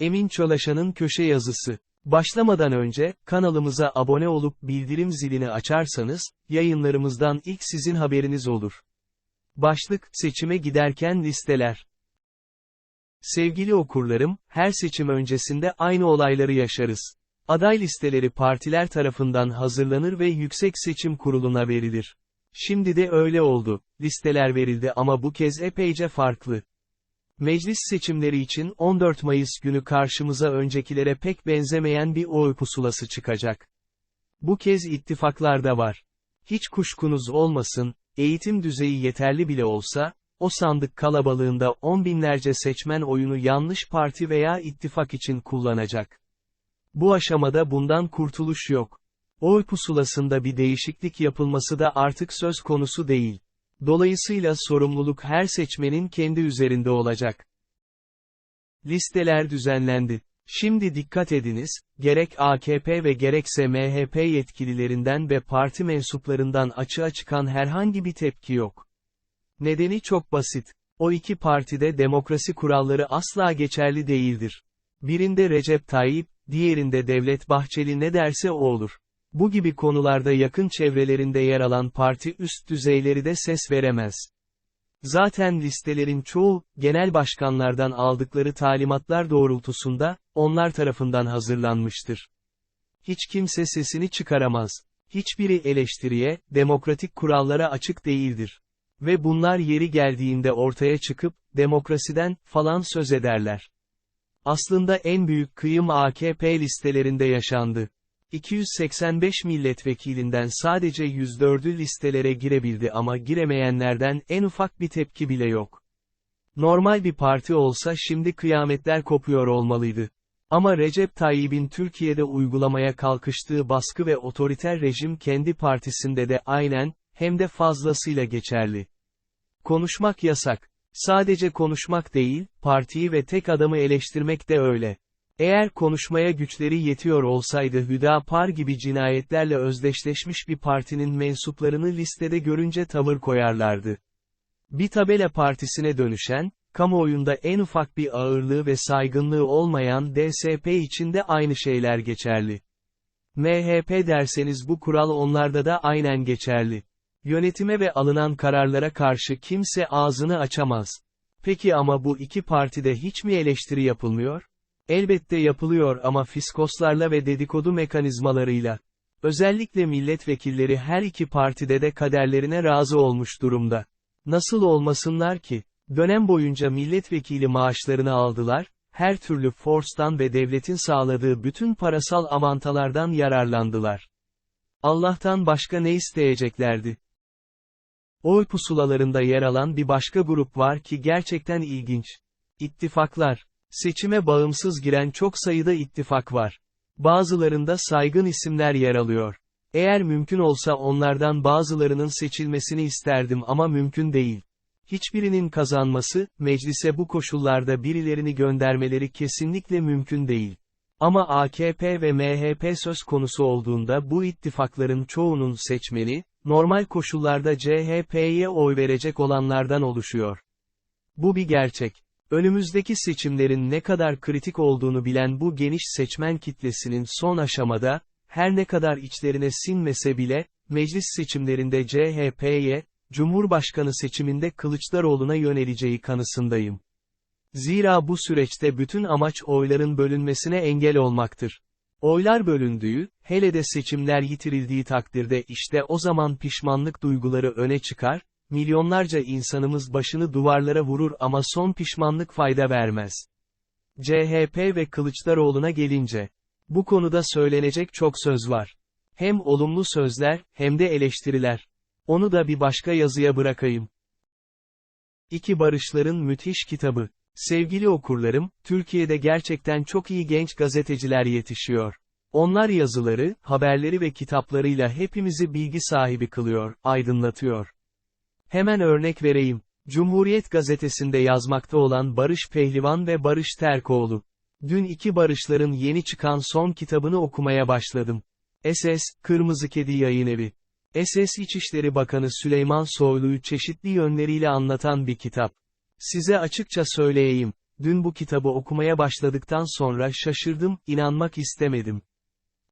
Emin Çolaşan'ın köşe yazısı. Başlamadan önce, kanalımıza abone olup bildirim zilini açarsanız, yayınlarımızdan ilk sizin haberiniz olur. Başlık, seçime giderken listeler. Sevgili okurlarım, her seçim öncesinde aynı olayları yaşarız. Aday listeleri partiler tarafından hazırlanır ve Yüksek Seçim Kurulu'na verilir. Şimdi de öyle oldu. Listeler verildi ama bu kez epeyce farklı. Meclis seçimleri için 14 Mayıs günü karşımıza öncekilere pek benzemeyen bir oy pusulası çıkacak. Bu kez ittifaklar da var. Hiç kuşkunuz olmasın, eğitim düzeyi yeterli bile olsa, o sandık kalabalığında on binlerce seçmen oyunu yanlış parti veya ittifak için kullanacak. Bu aşamada bundan kurtuluş yok. Oy pusulasında bir değişiklik yapılması da artık söz konusu değil. Dolayısıyla sorumluluk her seçmenin kendi üzerinde olacak. Listeler düzenlendi. Şimdi dikkat ediniz, gerek AKP ve gerekse MHP yetkililerinden ve parti mensuplarından açığa çıkan herhangi bir tepki yok. Nedeni çok basit. O iki partide demokrasi kuralları asla geçerli değildir. Birinde Recep Tayyip, diğerinde Devlet Bahçeli ne derse o olur. Bu gibi konularda yakın çevrelerinde yer alan parti üst düzeyleri de ses veremez. Zaten listelerin çoğu, genel başkanlardan aldıkları talimatlar doğrultusunda, onlar tarafından hazırlanmıştır. Hiç kimse sesini çıkaramaz. Hiçbiri eleştiriye, demokratik kurallara açık değildir. Ve bunlar yeri geldiğinde ortaya çıkıp, demokrasiden, falan söz ederler. Aslında en büyük kıyım AKP listelerinde yaşandı. 285 milletvekilinden sadece 104'ü listelere girebildi ama giremeyenlerden en ufak bir tepki bile yok. Normal bir parti olsa şimdi kıyametler kopuyor olmalıydı. Ama Recep Tayyip'in Türkiye'de uygulamaya kalkıştığı baskı ve otoriter rejim kendi partisinde de aynen, hem de fazlasıyla geçerli. Konuşmak yasak. Sadece konuşmak değil, partiyi ve tek adamı eleştirmek de öyle. Eğer konuşmaya güçleri yetiyor olsaydı Hüdapar gibi cinayetlerle özdeşleşmiş bir partinin mensuplarını listede görünce tavır koyarlardı. Bir tabela partisine dönüşen, kamuoyunda en ufak bir ağırlığı ve saygınlığı olmayan DSP için de aynı şeyler geçerli. MHP derseniz bu kural onlarda da aynen geçerli. Yönetime ve alınan kararlara karşı kimse ağzını açamaz. Peki ama bu iki partide hiç mi eleştiri yapılmıyor? Elbette yapılıyor ama fiskoslarla ve dedikodu mekanizmalarıyla. Özellikle milletvekilleri her iki partide de kaderlerine razı olmuş durumda. Nasıl olmasınlar ki? Dönem boyunca milletvekili maaşlarını aldılar, her türlü forstan ve devletin sağladığı bütün parasal avantalardan yararlandılar. Allah'tan başka ne isteyeceklerdi? Oy pusulalarında yer alan bir başka grup var ki gerçekten ilginç. İttifaklar. Seçime bağımsız giren çok sayıda ittifak var. Bazılarında saygın isimler yer alıyor. Eğer mümkün olsa onlardan bazılarının seçilmesini isterdim ama mümkün değil. Hiçbirinin kazanması, meclise bu koşullarda birilerini göndermeleri kesinlikle mümkün değil. Ama AKP ve MHP söz konusu olduğunda bu ittifakların çoğunun seçmeni, normal koşullarda CHP'ye oy verecek olanlardan oluşuyor. Bu bir gerçek. Önümüzdeki seçimlerin ne kadar kritik olduğunu bilen bu geniş seçmen kitlesinin son aşamada, her ne kadar içlerine sinmese bile, meclis seçimlerinde CHP'ye, Cumhurbaşkanı seçiminde Kılıçdaroğlu'na yöneleceği kanısındayım. Zira bu süreçte bütün amaç oyların bölünmesine engel olmaktır. Oylar bölündüğü, hele de seçimler yitirildiği takdirde işte o zaman pişmanlık duyguları öne çıkar, milyonlarca insanımız başını duvarlara vurur ama son pişmanlık fayda vermez. CHP ve Kılıçdaroğlu'na gelince, bu konuda söylenecek çok söz var. Hem olumlu sözler, hem de eleştiriler. Onu da bir başka yazıya bırakayım. İki Barışların Müthiş Kitabı Sevgili okurlarım, Türkiye'de gerçekten çok iyi genç gazeteciler yetişiyor. Onlar yazıları, haberleri ve kitaplarıyla hepimizi bilgi sahibi kılıyor, aydınlatıyor. Hemen örnek vereyim. Cumhuriyet gazetesinde yazmakta olan Barış Pehlivan ve Barış Terkoğlu. Dün iki Barışların yeni çıkan son kitabını okumaya başladım. SS, Kırmızı Kedi Yayınevi. SS İçişleri Bakanı Süleyman Soylu'yu çeşitli yönleriyle anlatan bir kitap. Size açıkça söyleyeyim, dün bu kitabı okumaya başladıktan sonra şaşırdım, inanmak istemedim.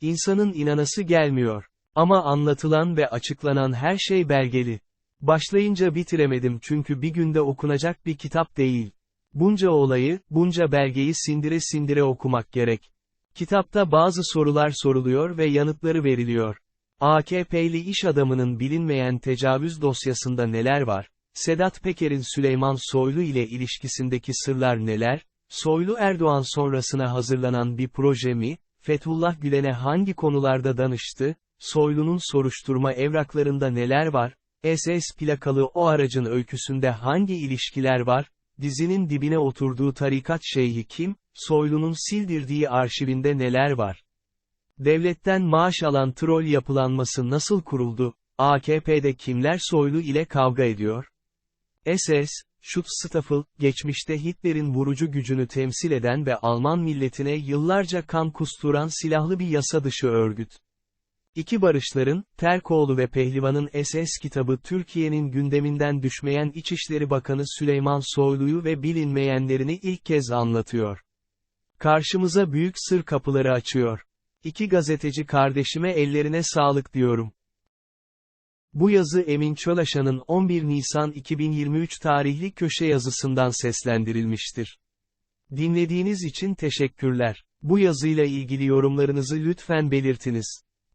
İnsanın inanası gelmiyor. Ama anlatılan ve açıklanan her şey belgeli. Başlayınca bitiremedim çünkü bir günde okunacak bir kitap değil. Bunca olayı, bunca belgeyi sindire sindire okumak gerek. Kitapta bazı sorular soruluyor ve yanıtları veriliyor. AKP'li iş adamının bilinmeyen tecavüz dosyasında neler var? Sedat Peker'in Süleyman Soylu ile ilişkisindeki sırlar neler? Soylu Erdoğan sonrasına hazırlanan bir proje mi? Fethullah Gülen'e hangi konularda danıştı? Soylu'nun soruşturma evraklarında neler var? SS plakalı o aracın öyküsünde hangi ilişkiler var? Dizinin dibine oturduğu tarikat şeyhi kim? Soylu'nun sildirdiği arşivinde neler var? Devletten maaş alan troll yapılanması nasıl kuruldu? AKP'de kimler Soylu ile kavga ediyor? SS, Schutzstaffel, geçmişte Hitler'in vurucu gücünü temsil eden ve Alman milletine yıllarca kan kusturan silahlı bir yasa dışı örgüt. İki Barışların, Terkoğlu ve Pehlivan'ın SS kitabı Türkiye'nin gündeminden düşmeyen İçişleri Bakanı Süleyman Soylu'yu ve bilinmeyenlerini ilk kez anlatıyor. Karşımıza büyük sır kapıları açıyor. İki gazeteci kardeşime ellerine sağlık diyorum. Bu yazı Emin Çölaşan'ın 11 Nisan 2023 tarihli köşe yazısından seslendirilmiştir. Dinlediğiniz için teşekkürler. Bu yazıyla ilgili yorumlarınızı lütfen belirtiniz.